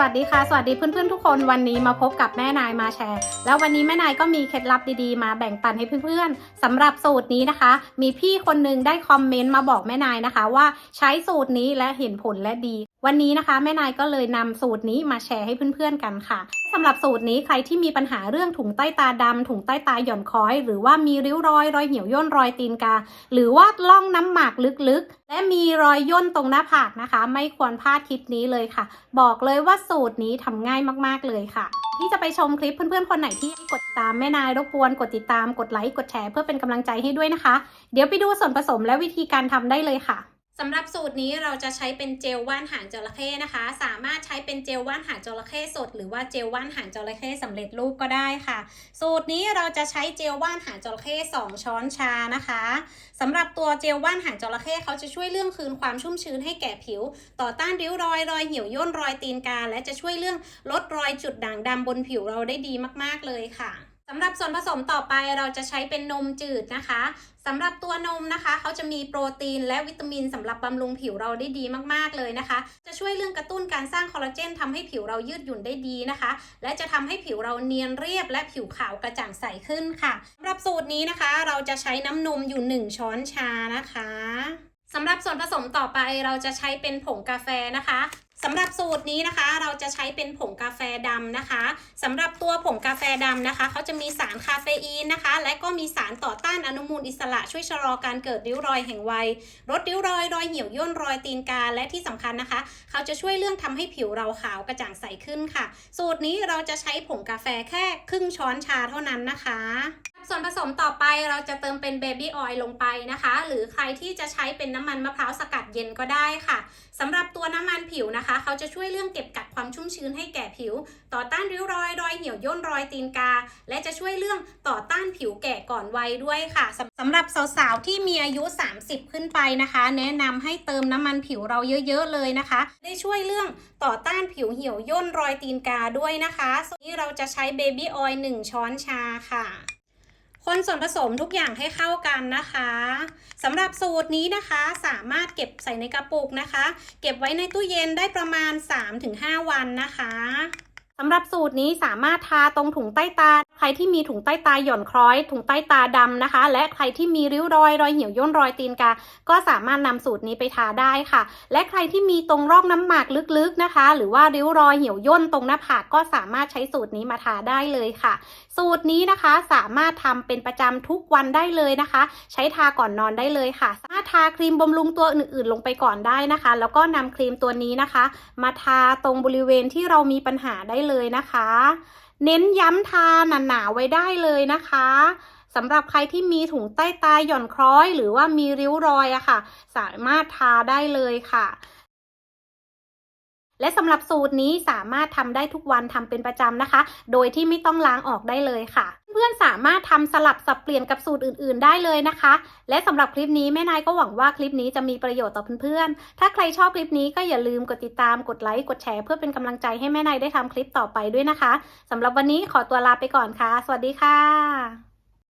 วัสดีค่ะ สวัสดีเพื่อนๆทุกคนวันนี้มาพบกับแม่นายมาแชร์ แล้ววันนี้แม่นายก็มีเคล็ดลับดีๆ มาแบ่งปันให้เพื่อนๆสำหรับสูตรนี้นะคะ มีพี่คนหนึงได้คอมเมนต์มาบอกแม่นายนะคะ ว่าใช้สูตรนี้และเห็นผลและดี วันนี้นะคะแม่นายก็เลยนำสูตรนี้มาแชร์ให้เพื่อนๆกันค่ะสำหรับสูตรนี้ใครที่มีปัญหาเรื่องถุงใต้ตาดำถุงใต้ตาหย่อนคล้อย หรือว่ามีริ้วรอยรอยเหี่ยวย่นรอยตีนกา หรือว่าล่องน้ำหมากลึกๆ และมีรอยย่นตรงหน้าผากนะคะ ไม่ควรพลาดคลิปนี้เลยค่ะ บอกเลยว่าสูตรนี้ทำง่ายมากๆเลยค่ะที่จะไปชมคลิปเพื่อนๆ คนไหนที่กดติดตามแม่นายรบกวนกดติดตามกดไลค์กดแชร์เพื่อเป็นกำลังใจให้ด้วยนะคะ เดี๋ยวไปดูส่วนผสมและวิธีการทำได้เลยค่ะ สำหรับสูตรนี้เราจะใช้เป็นเจลว่านหางจระเข้นะคะ สามารถใช้เป็นเจลว่านหางจระเข้สด หรือว่าเจลว่านหางจระเข้สำเร็จรูปก็ได้ค่ะ สูตรนี้เราจะใช้เจลว่านหางจระเข้2ช้อนชานะคะสำหรับตัวเจลว่านหางจระเข้เขาจะช่วยเรื่องคืนความชุ่มชื้นให้แก่ผิว ต่อต้านริ้วรอยรอยเหี่ยวย่นรอยตีนกาและจะช่วยเรื่องลดรอยจุดด่างดำบนผิวเราได้ดีมากๆเลยค่ะ สำหรับส่วนผสมต่อไปเราจะใช้เป็นนมจืดนะคะสำหรับตัวนมนะคะเขาจะมีโปรตีนและวิตามินสำหรับบำรุงผิวเราได้ดีมากๆเลยนะคะ จะช่วยเรื่องกระตุ้นการสร้างคอลลาเจนทำให้ผิวเรายืดหยุ่นได้ดีนะคะ และจะทำให้ผิวเราเนียนเรียบและผิวขาวกระจ่างใสขึ้นค่ะสำหรับสูตรนี้นะคะ เราจะใช้น้ำนมอยู่ 1 ช้อนชานะคะสำหรับส่วนผสมต่อไปเราจะใช้เป็นผงกาแฟนะคะ สำหรับสูตรนี้นะคะเราจะใช้เป็นผงกาแฟดำนะคะสำหรับตัวผงกาแฟดำนะคะเขาจะมีสารคาเฟอีนนะคะ และก็มีสารต่อต้านอนุมูลอิสระช่วยชะลอการเกิดริ้วรอยแห่งวัยลดริ้วรอยรอยเหี่ยวย่นรอยตีนกาและที่สำคัญนะคะ เขาจะช่วยเรื่องทำให้ผิวเราขาวกระจ่างใสขึ้นค่ะ สูตรนี้เราจะใช้ผงกาแฟแค่ครึ่งช้อนชาเท่านั้นนะคะ ส่วนผสมต่อไปเราจะเติมเป็นเบบี้ออยล์ลงไปนะคะ หรือใครที่จะใช้เป็นน้ำมันมะพร้าวสกัดเย็นก็ได้ค่ะสำหรับตัวน้ำมันผิวนะคะ เขาจะช่วยเรื่องเก็บกักความชุ่มชื้นให้แก่ผิว ต่อต้านริ้วรอยรอยเหี่ยวย่นรอยตีนกา และจะช่วยเรื่องต่อต้านผิวแก่ก่อนวัยด้วยค่ะสำหรับสาวๆที่มีอายุ 30 ขึ้นไปนะคะ แนะนำให้เติมน้ำมันผิวเราเยอะๆเลยนะคะ ได้ช่วยเรื่องต่อต้านผิวเหี่ยวย่นรอยตีนกาด้วยนะคะส่วนนี้เราจะใช้เบบี้ออยล์1ช้อนชาค่ะ คนส่วนผสมทุกอย่างให้เข้ากันนะคะสำหรับสูตรนี้นะคะสามารถเก็บใส่ในกระปุกนะคะ เก็บไว้ในตู้เย็นได้ประมาณ 3-5 วันนะคะ สำหรับสูตรนี้สามารถทาตรงถุงใต้ตา ใครที่มีถุงใต้ตาหย่อนคล้อย ถุงใต้ตาดำนะคะ และใครที่มีริ้วรอยรอยเหี่ยวย่นรอยตีนกา ก็สามารถนำสูตรนี้ไปทาได้ค่ะ และใครที่มีตรงร่องน้ำหมากลึกๆนะคะ หรือว่าริ้วรอยเหี่ยวย่นตรงหน้าผากก็สามารถใช้สูตรนี้มาทาได้เลยค่ะ สูตรนี้นะคะสามารถทำเป็นประจำทุกวันได้เลยนะคะ ใช้ทาก่อนนอนได้เลยค่ะ สามารถทาครีมบำรุงตัวอื่นๆ ลงไปก่อนได้นะคะ แล้วก็นำครีมตัวนี้นะคะ มาทาตรงบริเวณที่เรามีปัญหาได้เลยนะคะ เน้นย้ำทาหนาๆไว้ได้เลยนะคะสำหรับใครที่มีถุงใต้ตาหย่อนคล้อย หรือว่ามีริ้วรอยอะค่ะ สามารถทาได้เลยค่ะ และสำหรับสูตรนี้สามารถทำได้ทุกวันทำเป็นประจำนะคะ โดยที่ไม่ต้องล้างออกได้เลยค่ะ เพื่อนๆสามารถทำสลับสับเปลี่ยนกับสูตรอื่น ๆ ได้เลยนะคะ และสำหรับคลิปนี้แม่นายก็หวังว่าคลิปนี้จะมีประโยชน์ต่อเพื่อนๆ ถ้าใครชอบคลิปนี้ก็อย่าลืมกดติดตาม กดไลค์ กดแชร์เพื่อเป็นกำลังใจให้แม่นายได้ทำคลิปต่อไปด้วยนะคะสำหรับวันนี้ขอตัวลาไปก่อนค่ะ สวัสดีค่ะ